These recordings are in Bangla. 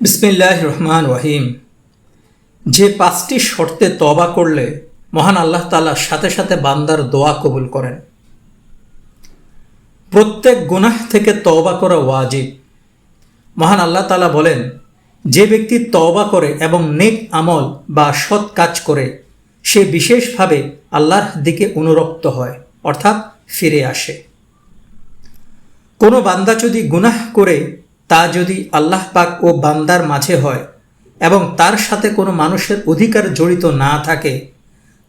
বিসমিল্লাহ রহমান রহিম যে পাঁচটি শর্তে তবা করলে মহান আল্লাহ তালা সাথে সাথে বান্দার দোয়া কবুল করেন। প্রত্যেক গুনাহ থেকে তওবা করা ওয়াজিব। মহান আল্লাহ তালা বলেন, যে ব্যক্তি তওবা করে এবং নেক আমল বা সৎ কাজ করে, সে বিশেষভাবে আল্লাহর দিকে অনুরক্ত হয়, অর্থাৎ ফিরে আসে। কোনো বান্দা যদি গুনাহ করে তা যদি আল্লাহ পাক ও বান্দার মাঝে হয় এবং তার সাথে কোনো মানুষের অধিকার জড়িত না থাকে,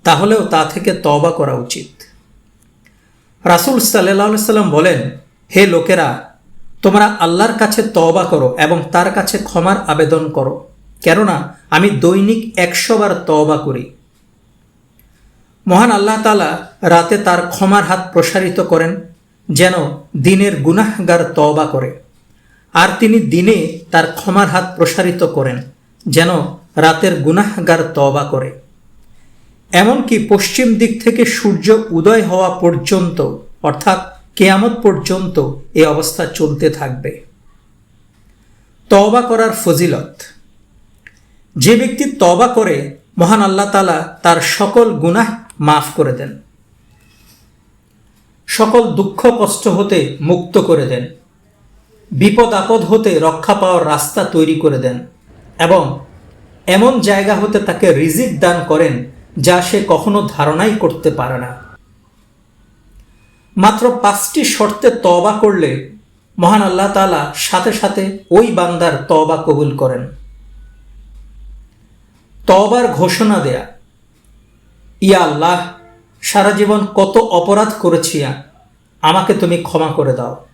তাহলেও তা থেকে তওবা করা উচিত। রাসুল সাল্লাহ সাল্লাম বলেন, হে লোকেরা, তোমরা আল্লাহর কাছে তওবা করো এবং তার কাছে ক্ষমার আবেদন করো, কেননা আমি দৈনিক একশো বার তওবা করি। মহান আল্লাহ তালা রাতে তার ক্ষমার হাত প্রসারিত করেন, যেন দিনের গুনাহগার তওবা করে। আর তিনি দিনে তার ক্ষমার হাত প্রসারিত করেন, যেন রাতের গুনাহগার তবা করে। এমনকি পশ্চিম দিক থেকে সূর্য উদয় হওয়া পর্যন্ত, অর্থাৎ কেয়ামত পর্যন্ত এই অবস্থা চলতে থাকবে। তওবা করার ফজিলত। যে ব্যক্তি তবা করে, মহান আল্লাহ তালা তার সকল গুনাহ মাফ করে দেন। সকল দুঃখ কষ্ট হতে মুক্ত করে দেন। বিপদ আপদ হতে রক্ষা পাওয়ার রাস্তা তৈরি করে দেন এবং এমন জায়গা হতে তাকে রিজিক দান করেন যা সে কখনো ধারণাই করতে পারে না। মাত্র পাঁচটি শর্তে তবা করলে মহান আল্লাহ তালা সাথে সাথে ওই বান্দার তবা কবুল করেন। তবার ঘোষণা দেয়া, ইয়া আল্লাহ, সারা জীবন কত অপরাধ করেছি আমাকে তুমি ক্ষমা করে দাও।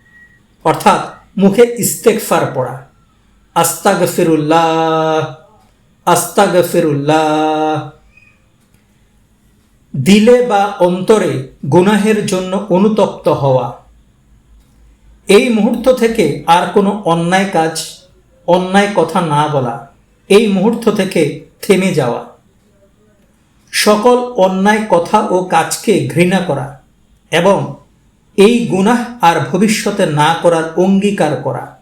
অর্থাৎ মুখে ইস্তেকফার পড়া। আস্তা গফিরুল্লাহ আস্তা গফিরুল্লাহ দিলে বা অন্তরে গুনাহের জন্য অনুতপ্ত হওয়া। এই মুহূর্ত থেকে আর কোনো অন্যায় কাজ, অন্যায় কথা না বলা। এই মুহূর্ত থেকে থেমে যাওয়া। সকল অন্যায় কথা ও কাজকে ঘৃণা করা এবং এই গুনাহ আর ভবিষ্যতে না করার অঙ্গীকার করা।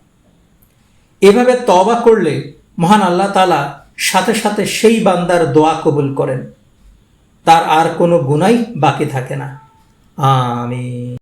এভাবে তবা করলে মহান আল্লাহ তালা সাথে সাথে সেই বান্দার দোয়া কবুল করেন। তার আর কোনো গুনাই বাকি থাকে না। আমি